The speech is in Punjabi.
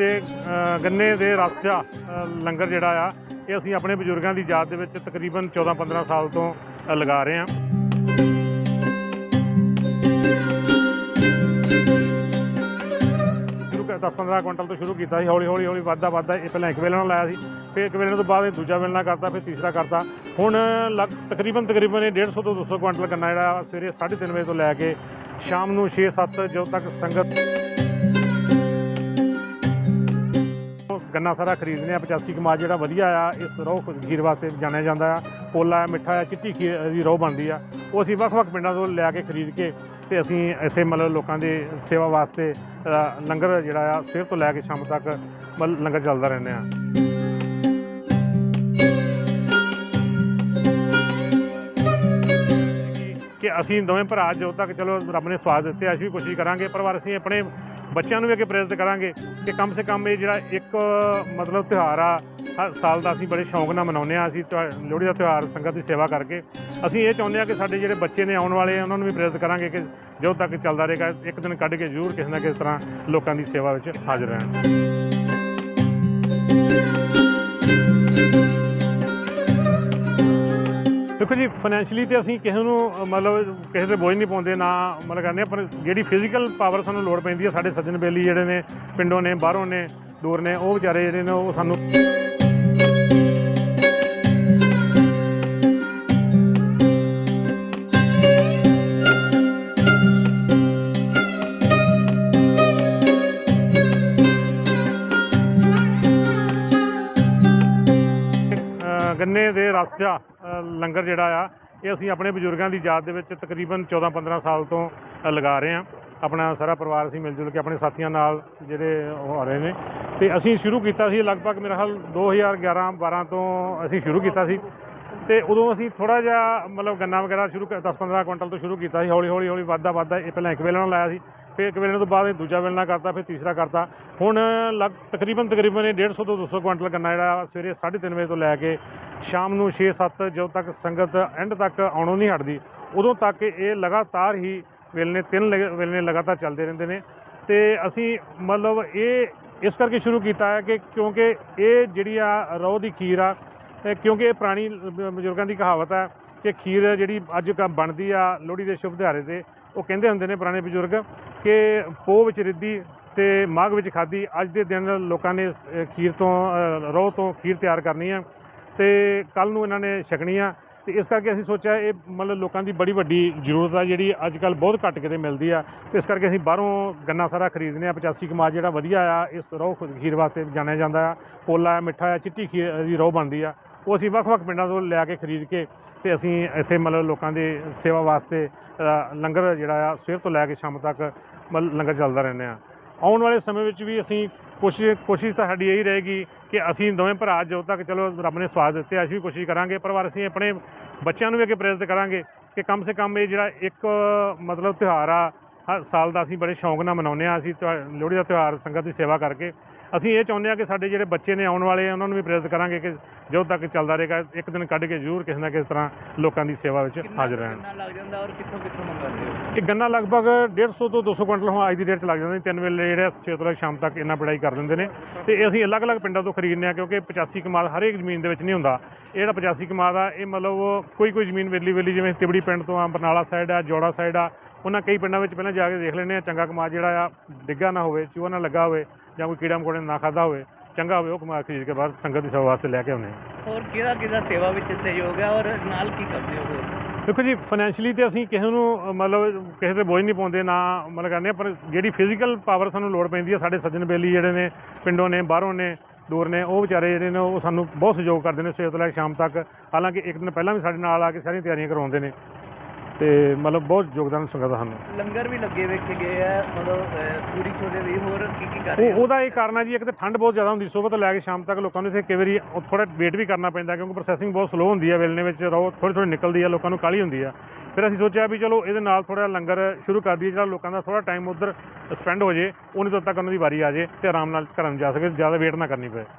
ਤੇ ਗੰਨੇ ਦੇ ਰਸ ਦਾ ਲੰਗਰ ਜਿਹੜਾ ਆ, ਇਹ ਅਸੀਂ ਆਪਣੇ ਬਜ਼ੁਰਗਾਂ ਦੀ ਯਾਦ ਦੇ ਵਿੱਚ ਤਕਰੀਬਨ 14-15 ਸਾਲ ਤੋਂ ਲਗਾ ਰਹੇ ਹਾਂ। ਸ਼ੁਰੂ ਕਰ 10-15 ਕੁਇੰਟਲ ਤੋਂ ਸ਼ੁਰੂ ਕੀਤਾ ਸੀ, ਹੌਲੀ ਹੌਲੀ ਹੌਲੀ ਵੱਧਦਾ ਵੱਧਦਾ, ਇਹ ਪਹਿਲਾਂ ਇੱਕ ਵੇਲੇ ਨਾਲ ਲਾਇਆ ਸੀ, ਫਿਰ ਇੱਕ ਵੇਲੇ ਤੋਂ ਬਾਅਦ ਇਹ ਦੂਜਾ ਵੇਲਣਾ ਕਰਤਾ, ਫਿਰ ਤੀਸਰਾ ਕਰਤਾ। ਹੁਣ ਲਗ, ਤਕਰੀਬਨ ਤਕਰੀਬਨ ਇਹ 150 ਤੋਂ 200 ਕੁਇੰਟਲ ਗੰਨਾ ਜਿਹੜਾ ਸਵੇਰੇ 3:30 ਵਜੇ ਤੋਂ ਲੈ ਕੇ ਸ਼ਾਮ ਨੂੰ 6-7 ਜਦੋਂ ਤੱਕ ਸੰਗਤ ਗੰਨਾ ਸਾਰਾ ਖਰੀਦਦੇ ਆ 85 ਕਮਾਜ ਜਿਹੜਾ ਵਧੀਆ ਆ, ਇਸ ਰੋਹ ਖੀਰ ਵਾਸਤੇ ਜਾਣਿਆ ਜਾਂਦਾ ਆ। ਪੋਲਾ ਆ, ਮਿੱਠਾ ਆ, ਚਿੱਟੀ ਖੀਰ ਦੀ ਰੋਹ ਬਣਦੀ ਆ। ਉਹ ਅਸੀਂ ਵੱਖ-ਵੱਖ ਪਿੰਡਾਂ ਤੋਂ ਲਿਆ ਕੇ ਖਰੀਦ ਕੇ ਤੇ ਅਸੀਂ ਇੱਥੇ ਮਤਲਬ ਲੋਕਾਂ ਦੀ ਸੇਵਾ ਵਾਸਤੇ ਲੰਗਰ ਜਿਹੜਾ ਆ, ਸਵੇਰ ਤੋਂ ਲੈ ਕੇ ਸ਼ਾਮ ਤੱਕ ਮਤਲਬ ਲੰਗਰ ਚੱਲਦਾ ਰਹਿੰਦੇ ਆ। ਕਿ ਅਸੀਂ ਦੋਵੇਂ ਭਰਾ ਜਦੋਂ ਤੱਕ ਚਲੋ ਰੱਬ ਨੇ ਸਵਾਦ ਦਿੱਤੇ, ਅਸੀਂ ਵੀ ਕੋਸ਼ਿਸ਼ ਕਰਾਂਗੇ ਪਰ ਵਾਰ ਅਸੀਂ ਆਪਣੇ ਬੱਚਿਆਂ ਨੂੰ ਵੀ ਅੱਗੇ ਪ੍ਰੇਰਿਤ ਕਰਾਂਗੇ ਕਿ ਕਮ ਸੇ ਕਮ ਇਹ ਜਿਹੜਾ ਇੱਕ, ਮਤਲਬ ਤਿਉਹਾਰ ਆ, ਹਰ ਸਾਲ ਦਾ ਅਸੀਂ ਬੜੇ ਸ਼ੌਂਕ ਨਾਲ ਮਨਾਉਂਦੇ ਆ ਅਸੀਂ ਤਿਉਹਾ- ਲੋਹੜੀ ਦਾ ਤਿਉਹਾਰ, ਸੰਗਤ ਦੀ ਸੇਵਾ ਕਰਕੇ। ਅਸੀਂ ਇਹ ਚਾਹੁੰਦੇ ਆ ਕਿ ਸਾਡੇ ਜਿਹੜੇ ਬੱਚੇ ਨੇ ਆਉਣ ਵਾਲੇ ਆ, ਉਹਨਾਂ ਨੂੰ ਵੀ ਪ੍ਰੇਰਿਤ ਕਰਾਂਗੇ ਕਿ ਜਦੋਂ ਤੱਕ ਚੱਲਦਾ ਰਹੇਗਾ, ਇੱਕ ਦਿਨ ਕੱਢ ਕੇ ਜ਼ਰੂਰ ਕਿਸੇ ਨਾ ਕਿਸੇ ਤਰ੍ਹਾਂ ਲੋਕਾਂ ਦੀ ਸੇਵਾ ਵਿੱਚ ਹਾਜ਼ਰ ਰਹਿਣ। ਦੇਖੋ ਜੀ ਫਾਈਨੈਂਸ਼ੀਅਲੀ ਤੇ ਅਸੀਂ ਕਿਸੇ ਨੂੰ ਅ, ਮਤਲਬ ਕਿਸੇ ਤੇ ਬੋਝ ਨਹੀਂ ਪਾਉਂਦੇ ਨਾ ਮਤਲਬ ਕਹਿੰਦੇ ਪਰ ਜਿਹੜੀ ਫਿਜ਼ੀਕਲ ਪਾਵਰ ਸਾਨੂੰ ਲੋੜ ਪੈਂਦੀ ਹੈ ਸਾਡੇ ਸੱਜਣ ਬੇਲੀ ਜਿਹੜੇ ਨੇ ਪਿੰਡੋਂ ਨੇ ਬਾਹਰੋਂ ਨੇ ਦੂਰ ਨੇ ਉਹ ਵਿਚਾਰੇ ਜਿਹੜੇ ਨੇ ਉਹ ਸਾਨੂੰ ਗੰਨੇ ਦੇ ਰਸ ਦਾ ਲੰਗਰ ਜਿਹੜਾ ਆ, ਇਹ ਅਸੀਂ ਆਪਣੇ ਬਜ਼ੁਰਗਾਂ ਦੀ ਯਾਦ ਦੇ ਵਿੱਚ ਤਕਰੀਬਨ 14-15 ਸਾਲ ਤੋਂ ਲਗਾ ਰਹੇ ਹਾਂ। ਆਪਣਾ ਸਾਰਾ ਪਰਿਵਾਰ ਅਸੀਂ ਮਿਲ ਜੁਲ ਕੇ ਆਪਣੇ ਸਾਥੀਆਂ ਨਾਲ ਜਿਹੜੇ ਉਹ ਆ ਰਹੇ ਨੇ। ਤੇ ਅਸੀਂ ਸ਼ੁਰੂ ਕੀਤਾ ਸੀ ਲਗਭਗ ਮੇਰਾ ਖਿਆਲ 2011-12 ਤੋਂ ਅਸੀਂ ਸ਼ੁਰੂ ਕੀਤਾ ਸੀ। ਤੇ ਉਦੋਂ ਅਸੀਂ ਥੋੜਾ ਜਿਹਾ ਮਤਲਬ ਗੰਨਾ ਵਗੈਰਾ ਸ਼ੁਰੂ 10-15 ਕੁਇੰਟਲ ਤੋਂ ਸ਼ੁਰੂ ਕੀਤਾ ਸੀ। ਹੌਲੀ ਹੌਲੀ ਹੌਲੀ ਵੱਧਦਾ ਵੱਧਦਾ ਇਹ ਪਹਿਲਾਂ ਇੱਕ ਵੇਲਣ ਲਾਇਆ ਸੀ। ਫਿਰ ਇੱਕ ਵੇਲਣ ਤੋਂ ਬਾਅਦ ਇਹ ਦੂਜਾ ਵੇਲਣਾ ਕਰਤਾ, ਫਿਰ ਤੀਸਰਾ ਕਰਤਾ। ਹੁਣ ਲਗ ਤਕਰੀਬਨ ਤਕਰੀਬਨ ਇਹ 150 ਤੋਂ 200 ਕੁਇੰਟਲ ਗੰਨਾ ਜਿਹੜਾ ਸਵੇਰੇ 3:30 ਵਜੇ ਤੋਂ ਲੈ ਕੇ ਸ਼ਾਮ ਨੂੰ 6-7 ਜਦੋਂ ਤੱਕ ਸੰਗਤ ਐਂਡ ਤੱਕ ਆਉਣੋਂ ਨਹੀਂ ਹਟਦੀ, ਉਦੋਂ ਤੱਕ ਇਹ ਲਗਾਤਾਰ ਹੀ ਵੇਲਣੇ ਤਿੰਨ ਲਗ- ਵੇਲਣੇ ਲਗਾਤਾਰ ਚੱਲਦੇ ਰਹਿੰਦੇ ਨੇ। ਤੇ ਅਸੀਂ ਮਤਲਬ ਇਹ ਇਸ ਕਰਕੇ ਸ਼ੁਰੂ ਕੀਤਾ ਹੈ ਕਿ ਕਿਉਂਕਿ ਇਹ ਜਿਹੜੀ ਆ ਰੋਹ ਦੀ ਖੀਰ ਆ ਕਿਉਂਕਿ ਇਹ ਪੁਰਾਣੀ ਬਜ਼ੁਰਗਾਂ ਦੀ ਕਹਾਵਤ ਹੈ ਕਿ ਖੀਰ ਜਿਹੜੀ ਅੱਜ ਕ ਬਣਦੀ ਆ ਲੋਹੜੀ ਦੇ ਸ਼ੁਭ ਦਿਹਾੜੇ ਤੇ ਉਹ ਕਹਿੰਦੇ ਹੁੰਦੇ ਨੇ ਪੁਰਾਣੇ ਬਜ਼ੁਰਗ ਕਿ ਪੋਹ ਵਿੱਚ ਰਿੱਧੀ ਤੇ ਮਾਘ ਵਿੱਚ ਖਾਦੀ ਅੱਜ ਦੇ ਦਿਨ ਲੋਕਾਂ ਨੇ ਖੀਰ ਤੋਂ ਰੋਹ ਤੋਂ ਖੀਰ ਤਿਆਰ ਕਰਨੀ ਆ ਤੇ ਕੱਲ ਨੂੰ ਇਹਨਾਂ ਨੇ ਛਕਣੀ ਆ ਤੇ ਇਸ ਕਰਕੇ ਅਸੀਂ ਸੋਚਿਆ ਇਹ ਮਤਲਬ ਲੋਕਾਂ ਦੀ ਬੜੀ ਵੱਡੀ ਜ਼ਰੂਰਤ ਆ ਜਿਹੜੀ ਅੱਜ ਕੱਲ ਬਹੁਤ ਘੱਟ ਕਿਤੇ ਮਿਲਦੀ ਆ। ਤੇ ਇਸ ਕਰਕੇ ਅਸੀਂ ਬਾਹਰੋਂ ਗੰਨਾ ਸਾਰਾ ਖਰੀਦਨੇ ਆ 85 ਕਮਾਜ ਜਿਹੜਾ ਵਧੀਆ ਆ, ਇਸ ਰੋਹ ਖੀਰ ਵਾਸਤੇ ਜਾਣਿਆ ਜਾਂਦਾ ਆ। ਪੋਲਾ, ਮਿੱਠਾ ਆ, ਚਿੱਟੀ ਖੀਰ ਦੀ ਰੋਹ ਬਣਦੀ ਆ। ਉਹ ਅਸੀਂ ਵੱਖ-ਵੱਖ ਪਿੰਡਾਂ ਤੋਂ ਲਿਆ ਕੇ ਖਰੀਦ ਕੇ ਤੇ ਅਸੀਂ ਇੱਥੇ ਮਤਲਬ ਲੋਕਾਂ ਦੀ ਸੇਵਾ ਵਾਸਤੇ ਲੰਗਰ ਜਿਹੜਾ ਆ, ਸਵੇਰ ਤੋਂ ਲੈ ਕੇ ਸ਼ਾਮ ਤੱਕ ਮਤਲਬ ਲੰਗਰ ਚੱਲਦਾ ਰਹਿੰਦੇ ਆ। ਆਉਣ ਵਾਲੇ ਸਮੇਂ ਵਿੱਚ ਵੀ ਅਸੀਂ ਕੋਸ਼ਿਸ਼ ਕੋਸ਼ਿਸ਼ ਤਾਂ ਸਾਡੀ ਇਹੀ ਰਹੇਗੀ ਕਿ ਅਸੀਂ ਦੋਵੇਂ ਭਰਾ ਜਦੋਂ ਤੱਕ ਚਲੋ ਰੱਬ ਨੇ ਸਵਾਦ ਦਿੱਤੇ, ਅਸੀਂ ਵੀ ਕੋਸ਼ਿਸ਼ ਕਰਾਂਗੇ ਪਰ ਵਾਰ ਅਸੀਂ ਆਪਣੇ ਬੱਚਿਆਂ ਨੂੰ ਵੀ ਅੱਗੇ ਪ੍ਰੇਰਿਤ ਕਰਾਂਗੇ ਕਿ ਕਮ ਸੇ ਕਮ ਇਹ ਜਿਹੜਾ ਇੱਕ, ਮਤਲਬ ਤਿਉਹਾਰ ਆ, ਹਰ ਸਾਲ ਦਾ ਅਸੀਂ ਬੜੇ ਸ਼ੌਂਕ ਨਾਲ ਮਨਾਉਂਦੇ ਆ, ਅਸੀਂ ਤਿਉਹਾ- ਲੋਹੜੀ ਦਾ ਤਿਉਹਾਰ, ਸੰਗਤ ਦੀ ਸੇਵਾ ਕਰਕੇ ਅਸੀਂ ਇਹ ਚਾਹੁੰਦੇ ਆ ਕਿ ਸਾਡੇ ਜਿਹੜੇ ਬੱਚੇ ਨੇ ਆਉਣ ਵਾਲੇ ਆ ਉਹਨਾਂ ਨੂੰ ਵੀ ਪ੍ਰੇਰਿਤ ਕਰਾਂਗੇ ਕਿ ਜਦੋਂ ਤੱਕ ਚੱਲਦਾ ਰਹੇਗਾ ਇੱਕ ਦਿਨ ਕੱਢ ਕੇ ਜ਼ਰੂਰ ਕਿਸੇ ਨਾ ਕਿਸੇ ਤਰ੍ਹਾਂ ਲੋਕਾਂ ਦੀ ਸੇਵਾ ਵਿੱਚ ਹਾਜ਼ਰ ਰਹਿਣ। ਕਿੰਨਾ ਲੱਗ ਜਾਂਦਾ ਔਰ ਕਿੱਥੋਂ ਕਿੱਥੋਂ ਮੰਗਵਾਉਂਦੇ ਹੋ? ਇਹ ਗੰਨਾ ਲਗਭਗ 150 ਤੋਂ 200 ਕੁਇੰਟਲ ਹੁਣ ਅੱਜ ਦੀ ਡੇਟ 'ਚ ਲੱਗ ਜਾਂਦਾ। ਤਿੰਨ ਵੇਲੇ ਜਿਹੜੇ ਛੇ ਤੋਂ ਲੈ ਕੇ ਸ਼ਾਮ ਤੱਕ ਇਹਨਾਂ ਪੜਾਈ ਕਰ ਦਿੰਦੇ ਨੇ। ਤੇ ਇਹ ਅਸੀਂ ਅਲੱਗ-ਅਲੱਗ ਪਿੰਡਾਂ ਤੋਂ ਖਰੀਦਨੇ ਆ ਕਿਉਂਕਿ 85 ਕਮਾਲ ਹਰੇਕ ਜ਼ਮੀਨ ਦੇ ਵਿੱਚ ਨਹੀਂ ਹੁੰਦਾ। ਇਹ ਜਿਹੜਾ 85 ਕਮਾਲ ਆ ਇਹ ਮਤਲਬ ਕੋਈ ਕੋਈ ਜ਼ਮੀਨ ਵੇਲੀ ਵੇਲੀ ਜਿਵੇਂ ਤਿਬੜੀ ਪਿੰਡ ਤੋਂ ਆ ਬਰਨਾਲਾ ਸਾਈਡ ਆ ਜੋੜਾ ਸਾਈਡ ਆ ਉਹਨਾਂ ਕਈ ਪਿੰਡਾਂ ਵਿੱਚ ਪਹਿਲਾਂ ਜਾ ਕੇ ਦੇਖ ਲੈਂਦੇ ਆ ਚੰਗਾ ਕਮਾਲ ਜਿਹੜਾ ਆ ਡਿੱਗਾ ਨਾ ਹੋਵੇ ਚੂਹਾ ਨਾ ਲੱਗਾ ਹੋਵੇ ਜਾਂ ਕੋਈ ਕੀੜਾ ਮਕੌੜੇ ਨਾ ਖਾਦਾ ਹੋਵੇ ਚੰਗਾ ਹੋਵੇ ਉਹ ਕਮਾਲ ਖਰੀਦ ਕੇ ਬਾਹਰ ਸੰਗਤ ਦੀ ਸੇਵਾ ਵਾਸਤੇ ਲੈ ਕੇ ਆਉਂਦੇ ਆ ਹੋਰ ਕਿਹਦਾ ਕਿਹਦਾ ਸੇਵਾ ਵਿੱਚ ਸਹਿਯੋਗ ਹੈ ਔਰ ਨਾਲ ਕੀ ਕਰਦੇ ਹੋ ਦੇਖੋ ਜੀ ਫਾਈਨੈਂਸ਼ਲੀ ਤੇ ਅਸੀਂ ਕਿਸੇ ਨੂੰ ਮਤਲਬ ਕਿਸੇ ਤੇ ਬੋਝ ਨਹੀਂ ਪਾਉਂਦੇ ਨਾ ਮਤਲਬ ਕਹਿੰਦੇ ਪਰ ਜਿਹੜੀ ਫਿਜ਼ੀਕਲ ਪਾਵਰ ਸਾਨੂੰ ਲੋੜ ਪੈਂਦੀ ਹੈ ਸਾਡੇ ਸੱਜਣ ਬੇਲੀ ਜਿਹੜੇ ਨੇ ਪਿੰਡੋਂ ਨੇ ਬਾਹਰੋਂ ਨੇ ਦੂਰ ਨੇ ਉਹ ਵਿਚਾਰੇ ਜਿਹੜੇ ਨੇ ਉਹ ਸਾਨੂੰ ਬਹੁਤ ਸਹਿਯੋਗ ਕਰਦੇ ਨੇ ਸਵੇਰ ਤੋਂ ਲੈ ਕੇ ਸ਼ਾਮ ਤੱਕ। ਹਾਲਾਂਕਿ ਇੱਕ ਦਿਨ ਪਹਿਲਾਂ ਵੀ ਸਾਡੇ ਨਾਲ ਆ ਕੇ ਸਾਰੀਆਂ ਤਿਆਰੀਆਂ ਕਰਵਾਉਂਦੇ ਨੇ। ਤੇ ਮਤਲਬ ਬਹੁਤ ਯੋਗਦਾਨ ਸੰਗਤ ਸਾਨੂੰ। ਲੰਗਰ ਵੀ ਲੱਗੇ ਵੇਖੇ ਗਏ ਆ ਮਤਲਬ ਅਹ, ਪੂਰੀ ਛੋਲੇ ਵੀ ਹੋਰ ਕੀ ਕੀ ਕਰ ਰਹੇ ਉਹ ਹੋ? ਉਹਦਾ ਇਹ ਕਾਰਨ ਹੈ ਜੀ ਇੱਕ ਤਾਂ ਠੰਡ ਬਹੁਤ ਜ਼ਿਆਦਾ ਹੁੰਦੀ ਸਵੇਰ ਤੋਂ ਲੈ ਕੇ ਸ਼ਾਮ ਤੱਕ ਲੋਕਾਂ ਨੂੰ ਇੱਥੇ ਕਈ ਵਾਰੀ ਥੋੜਾ ਵੇਟ ਵੀ ਕਰਨਾ ਪੈਂਦਾ ਕਿਉਂਕਿ ਪ੍ਰੋਸੈਸਿੰਗ ਬਹੁਤ ਸਲੋ ਹੁੰਦੀ ਹੈ ਵੇਲਣੇ ਵਿੱਚ ਰੋ ਥੋੜੀ ਥੋੜੀ ਨਿਕਲਦੀ ਹੈ ਲੋਕਾਂ ਨੂੰ ਕਾਹਲੀ ਹੁੰਦੀ ਆ। ਫਿਰ ਅਸੀਂ ਸੋਚਿਆ ਵੀ ਚਲੋ ਇਹਦੇ ਨਾਲ ਥੋੜਾ ਲੰਗਰ ਸ਼ੁਰੂ ਕਰ ਦਈਏ ਜਿਹੜਾ ਲੋਕਾਂ ਦਾ ਥੋੜਾ ਟਾਈਮ ਉਧਰ ਸਪੈਂਡ ਹੋ ਜੇ ਉਨੀ ਤੋਂ ਤੱਕ ਉਹਨਾਂ ਦੀ ਵਾਰੀ ਆ ਜੇ ਤੇ ਆਰਾਮ ਨਾਲ ਘਰਾਂ ਨੂੰ ਜਾ ਸਕੇ ਜ਼ਿਆਦਾ ਵੇਟ ਨਾ ਕਰਨੀ ਪਏ